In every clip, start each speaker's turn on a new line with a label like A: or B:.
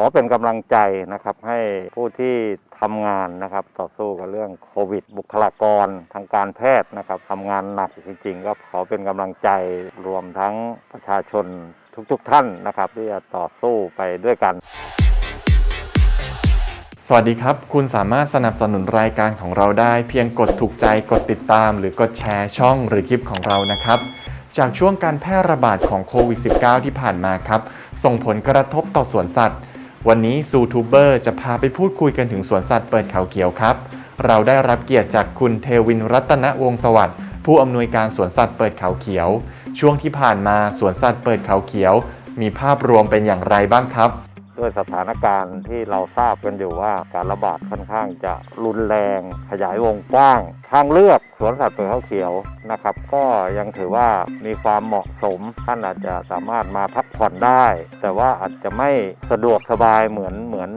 A: ขอเป็นกำลังใจนะครับให้ผู้ที่ทำงานนะครับต่อสู้กับเรื่องโควิด บุคลากรทางการแพทย์นะครับทำงานหนักจริงๆ ก็ขอเป็นกำลังใจรวมทั้งประชาชนทุกๆท่านนะครับที่จะต่อสู้ไปด้วยกัน
B: สวัสดีครับ คุณสามารถสนับสนุนรายการของเราได้เพียงกดถูกใจกดติดตาม หรือกดแชร์ช่องหรือคลิปของเรานะครับจากช่วงการแพร่ระบาดของโควิด -19 ที่ผ่านมาครับ ส่งผลกระทบต่อสวนสัตว์ วันนี้ซูทูบเบอร์จะพาไปพูดคุยกันถึงสวนสัตว์เปิดเขาเขียวครับ เราได้รับเกียรติจากคุณเทวินรัตนวงศ์สวัสดิ์ผู้อำนวยการสวนสัตว์เปิดเขาเขียว ช่วงที่ผ่านมาสวนสัตว์เปิดเขาเขียว มีภาพรวมเป็นอย่างไรบ้างครับ
A: ด้วยสถานการณ์ที่เราทราบกันอยู่ว่าการระบาดค่อนข้างจะรุนแรง ขยายวงกว้าง ทางเลือกสวนสัตว์เปิดเขาเขียวนะครับ ก็ยังถือว่ามีความเหมาะสมท่านอาจจะสามารถมาพักผ่อนได้ แต่ว่าอาจจะไม่สะดวกสบายเหมือนเหมือน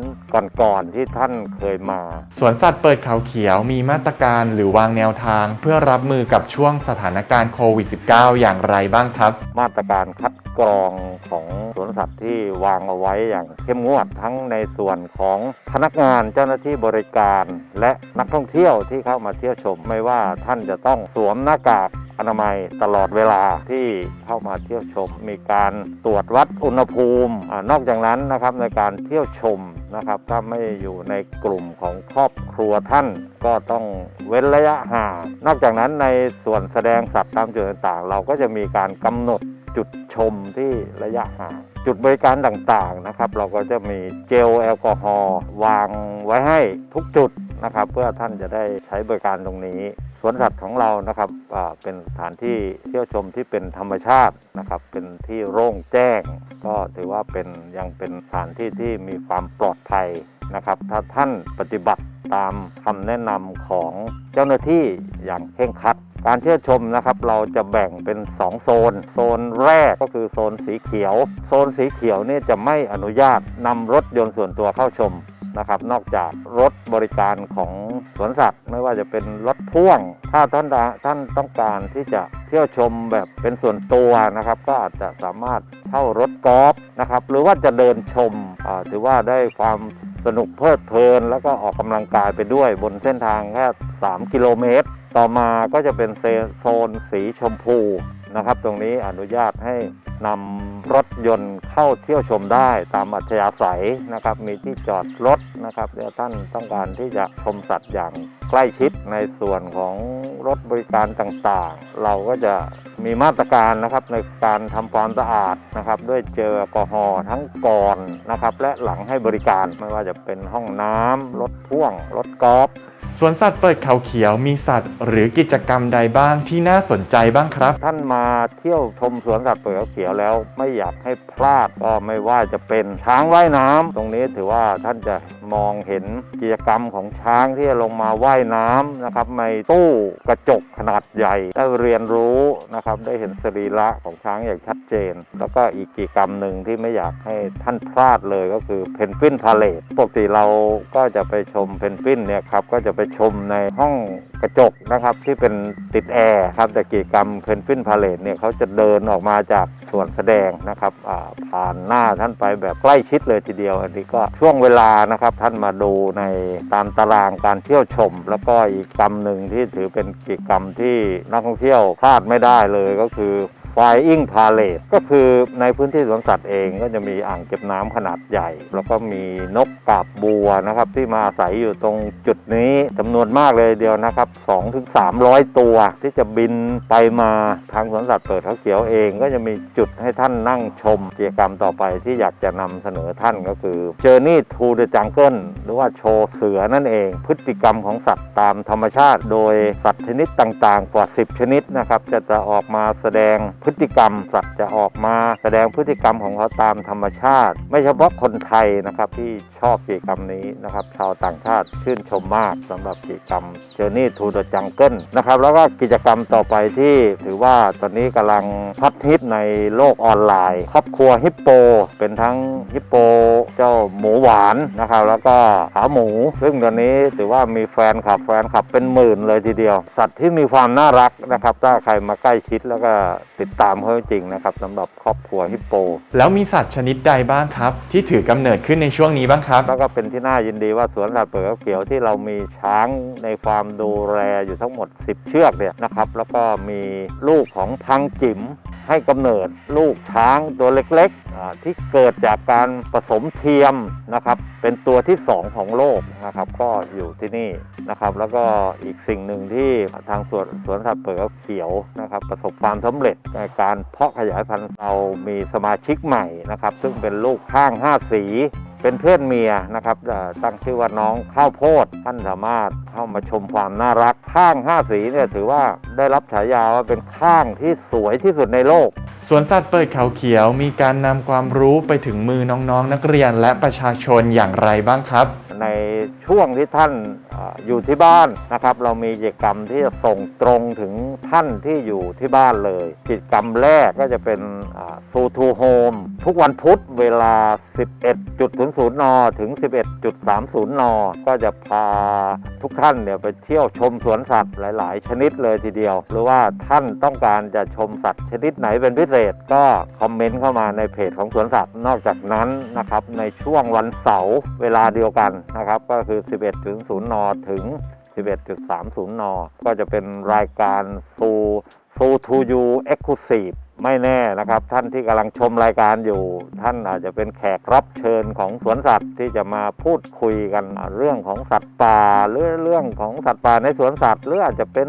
A: ก่อนๆที่ท่านเคยมา
B: สวนสัตว์เปิดเขาเขียวมีมาตรการหรือวางแนวทาง เพื่อรับมือกับช่วงสถานการณ์โควิด -19 อย่างไรบ้างครับ
A: มาตรการคัด กรองของสวนสัตว์ที่วางเอาไว้อย่างเข้มงวดทั้งในส่วนของพนักงานเจ้าหน้าที่บริการและนักท่องเที่ยวที่เข้ามาเที่ยวชม ไม่ว่าท่านจะต้องสวมหน้ากากอนามัยตลอดเวลาที่เข้ามาเที่ยวชม มีการตรวจวัดอุณหภูมิอนอกจากนั้นนะครับในการเที่ยวชมนะครับถ้าไม่อยู่ในกลุ่มของครอบครัวท่านก็ต้องเว้นระยะห่าง นอกจากนั้นในส่วนแสดงสัตว์ตามจุดต่างๆ เราก็จะมีการกำหนด จุดชมที่ระยะห่างจุดบริการต่างๆนะครับ เราก็จะมีเจลแอลกอฮอล์วางไว้ให้ทุกจุดนะครับ เพื่อท่านจะได้ใช้บริการตรงนี้สวนสัตว์ของเรานะครับเป็นสถานที่เที่ยวชมที่เป็นธรรมชาตินะครับ เป็นที่โล่งแจ้ง ก็ถือว่าเป็นยังเป็นสถานที่ที่มีความปลอดภัยนะครับ ถ้าท่านปฏิบัติตามคำแนะนำของเจ้าหน้าที่อย่างเคร่งครัด การเที่ยวชมนะครับเราจะแบ่งเป็น 2 โซน โซนแรกก็คือโซนสีเขียว โซนสีเขียวนี่จะไม่อนุญาตนำรถยนต์ส่วนตัวเข้าชมนะครับนอกจากรถบริการของสวนสัตว์ ไม่ว่าจะเป็นรถพ่วง ถ้าท่านท่านต้องการที่จะเที่ยวชมแบบเป็นส่วนตัวนะครับ ก็อาจจะสามารถเช่ารถกอล์ฟนะครับหรือว่าจะเดินชมถือว่าได้ความสนุกเพลิดเพลิน แล้วก็ออกกำลังกายไปด้วยบนเส้นทางแค่ 3 กิโลเมตร ต่อมาก็จะเป็นเซโซนสีชมพูนะครับ ตรงนี้อนุญาตให้นำรถยนต์เข้าเที่ยวชมได้ตามอัธยาศัยนะครับ มีที่จอดรถนะครับเดี๋ยวท่านต้องการที่จะชมสัตว์อย่าง ใกล้ชิดในส่วนของรถบริการต่างๆ เราก็จะมีมาตรการนะครับในการทำความสะอาดนะครับด้วยเจลแอลกอฮอล์ทั้งก่อนนะครับและหลังให้บริการไม่ว่าจะเป็นห้องน้ำรถพ่วง รถกอล์ฟ
B: สวนสัตว์เปิดเขาเขียวมีสัตว์ หรือกิจกรรมใดบ้างที่น่าสนใจบ้างครับ
A: ท่านมาเที่ยวชมสวนสัตว์เปิดเขาเขียวแล้ว ไม่อยากให้พลาดก็ไม่ว่าจะเป็นช้างว่ายน้ำตรงนี้ถือว่าท่านจะมองเห็นกิจกรรมของช้างที่จะลงมาว่ายน้ำนะครับในตู้กระจกขนาดใหญ่ได้เรียนรู้นะครับได้เห็นสรีระของช้างอย่างชัดเจน แล้วก็อีกกิจกรรมหนึ่งที่ไม่อยากให้ท่านพลาดเลยก็คือเพนกวินพาเลตปกติเราก็จะไปชมเพนกวินเนี่ยครับก็จะไปชมในห้องกระจกนะครับที่เป็นติดแอร์ครับแต่กิจกรรมเพนกวินพาเลตเนี่ยเขาจะเดินออกมาจาก ส่วนแสดงนะครับผ่านหน้าท่านไปแบบใกล้ชิดเลยทีเดียว อันนี้ก็ช่วงเวลานะครับท่านมาดูในตามตารางการเที่ยวชม แล้วก็อีกกรรมหนึ่งที่ถือเป็นกิจกรรมที่นักท่องเที่ยวพลาดไม่ได้เลยก็คือ Flying Palace ก็คือในพื้นที่สวนสัตว์เองก็จะมีอ่างเก็บน้ำขนาดใหญ่ แล้วก็มีนกกาบบัวนะครับ ที่มาอาศัยอยู่ตรงจุดนี้จำนวนมากเลยเดียวนะครับ2ถึง300 ตัวที่จะบินไปมาทางสวนสัตว์เปิดเขาเขียวเอง ก็จะมีจุดให้ท่านนั่งชมกิจกรรมต่อไปที่อยากจะนำเสนอท่านก็คือ Journey to the Jungle หรือว่าโชว์เสือนั่นเอง พฤติกรรมของสัตว์ตามธรรมชาติ โดยสัตว์ชนิดต่างๆ กว่า 10 ชนิดนะครับจะจะออกมาแสดงพฤติกรรมสัตว์จะออกมาแสดงพฤติกรรมของเขาตามธรรมชาติ ไม่เฉพาะคนไทยนะครับที่ชอบกิจกรรมนี้นะครับ ชาวต่างชาติชื่นชมมากสำหรับกิจกรรม Journey to the Jungle นะครับแล้วก็กิจกรรมต่อไปที่ถือว่าตอนนี้กำลังฮอตฮิตในโลกออนไลน์ ครอบครัวฮิปโป เป็นทั้งฮิปโปเจ้าหมูหวานนะครับแล้วก็ขาหมู ซึ่งตอนนี้ถือว่ามีแฟนคลับแฟนคลับเป็นหมื่นเลยทีเดียว สัตว์ที่มีความน่ารักนะครับถ้าใครมาใกล้ชิดแล้วก็ติดตามเขาจริงๆนะครับสำหรับครอบครัวฮิปโป
B: แล้วมีสัตว์ชนิดใดบ้างครับ ที่ถือกำเนิดขึ้นในช่วงนี้บ้างครับ
A: แล้วก็เป็นที่น่ายินดีว่าสวนสัตว์เปิดเขาเขียวที่เรามีช้างในฟาร์มดูแลอยู่ทั้งหมด 10 เชือกเนี่ยนะครับแล้วก็มีลูกของพังจิ๋ม ให้กำเนิดลูกช้างตัวเล็กๆ ที่เกิดจากการผสมเทียมนะครับ เป็นตัวที่ 2 ของโลกนะครับ ก็อยู่ที่นี่นะครับ แล้วก็อีกสิ่งหนึ่งที่ทางสวนสวนสัตว์เปิดเขียวนะครับ ประสบความสำเร็จในการเพาะขยายพันธุ์เรามีสมาชิกใหม่นะครับ ซึ่งเป็นลูกข้าง 5 สี เป็นเพื่อนเมียนะครับเอ่อตั้งชื่อว่าน้องข้าวโพดท่านสามารถเข้ามาชมความน่ารักข้างห้าสีเนี่ยถือว่าได้รับฉายาว่าเป็นข้างที่สวยที่สุดในโลก
B: สวนสัตว์เปิดเขาเขียวมีการนำความรู้ไปถึงมือน้องๆนักเรียนและประชาชนอย่างไรบ้างครับ
A: ในช่วงที่ท่านเอ่ออยู่ที่บ้านนะครับ เรามีกิจกรรมที่จะส่งตรงถึงท่านที่อยู่ที่บ้านเลย กิจกรรมแรกก็จะเป็นซูทูโฮมทุกวันพุธเวลา 11.00 0 น ถึง 11.30 น ก็จะพาทุกท่านเนี่ยไปเที่ยวชมสวนสัตว์หลาย ๆ ชนิดเลยทีเดียว หรือว่าท่านต้องการจะชมสัตว์ชนิดไหนเป็นพิเศษ ก็คอมเมนต์เข้ามาในเพจของสวนสัตว์นอกจากนั้นนะครับในช่วงวันเสาร์เวลาเดียวกันนะครับก็คือ 11.00นถึง 11.30 น ก็จะเป็นรายการซูซูทูยูเอ็กซ์คลูซีฟ ไม่แน่นะครับ ท่านที่กำลังชมรายการอยู่ ท่านอาจจะเป็นแขกรับเชิญของสวนสัตว์ที่จะมาพูดคุยกันเรื่องของสัตว์ป่าหรือเรื่องของสัตว์ป่าในสวนสัตว์หรืออาจจะเป็น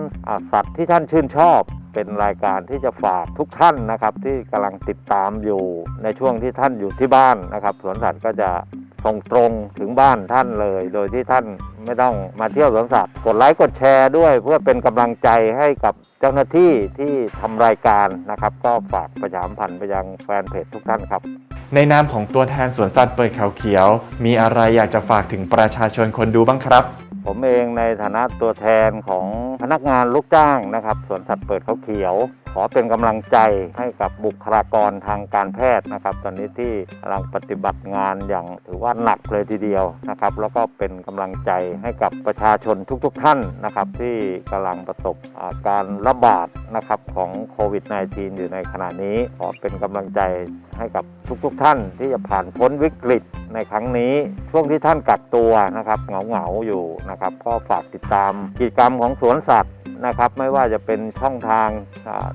A: สัตว์ที่ท่านชื่นชอบเป็นรายการที่จะฝากทุกท่านนะครับ ที่กำลังติดตามอยู่ในช่วงที่ท่านอยู่ที่บ้านนะครับ สวนสัตว์ก็จะ ส่งตรงถึงบ้านท่านเลย โดยที่ท่านไม่ต้องมาเที่ยวสวนสัตว์กดไลค์กดแชร์ด้วยเพื่อเป็นกำลังใจให้กับเจ้าหน้าที่ที่ทำรายการนะครับ ก็ฝากประชาสัมพันธ์ไปยังแฟนเพจทุกท่านครับ
B: ในนามของตัวแทนสวนสัตว์เปิดเขาเขียว มีอะไรอยากจะฝากถึงประชาชนคนดูบ้างครับ
A: ผมเองในฐานะตัวแทนของพนักงานลูกจ้างนะครับสวนสัตว์เปิดเขาเขียว ขอเป็นกำลังใจให้กับบุคลากรทางการแพทย์นะครับ ตอนนี้ที่กำลังปฏิบัติงานอย่างถือว่าหนักเลยทีเดียวนะครับ แล้วก็เป็นกำลังใจให้กับประชาชนทุกๆทท่านนะครับ ที่กำลังประสบอาการระบาดนะครับของโควิด -19 อยู่ในขณะนี้ ขอเป็นกำลังใจให้กับทุกๆทท่านที่จะผ่านพ้นวิกฤตในครั้งนี้ช่วงที่ท่านกักตัวนะครับเหงาๆอยู่นะครับ ก็ฝากติดตามกิจกรรมของสวนสัตว์ นะครับ ไม่ว่าจะเป็นช่องทาง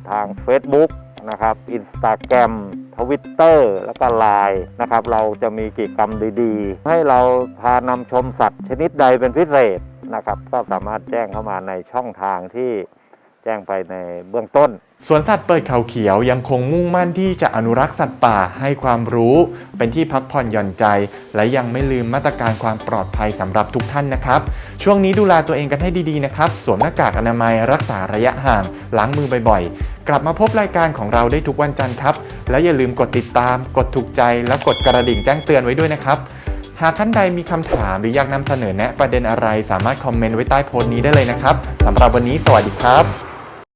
A: ทาง Facebook นะครับ Instagram ทวิตเตอร์แล้วก็ Line นะครับ เราจะมีกิจกรรมดีๆ ให้เราพานำชมสัตว์ชนิดใดเป็นพิเศษนะครับ ก็สามารถแจ้งเข้ามาในช่องทางที่ แจ้งไปในเบื้องต้น
B: สวนสัตว์เปิดเขาเขียวยังคงมุ่งมั่นที่จะอนุรักษ์สัตว์ป่าให้ความรู้ เป็นที่พักผ่อนหย่อนใจ และยังไม่ลืมมาตรการความปลอดภัยสำหรับทุกท่านนะครับ ช่วงนี้ดูแลตัวเองกันให้ดีๆนะครับ สวมหน้ากากอนามัยรักษาระยะห่าง ล้างมือบ่อยๆ กลับมาพบรายการของเราได้ทุกวันจันทร์ครับ แล้วอย่าลืมกดติดตาม กดถูกใจ และกดกระดิ่งแจ้งเตือนไว้ด้วยนะครับหากท่านใดมีคำถามหรืออยากนำเสนอแนะประเด็นอะไรสามารถคอมเมนต์ไว้ใต้โพสต์นี้ได้เลยนะครับสำหรับวันนี้สวัสดีครับ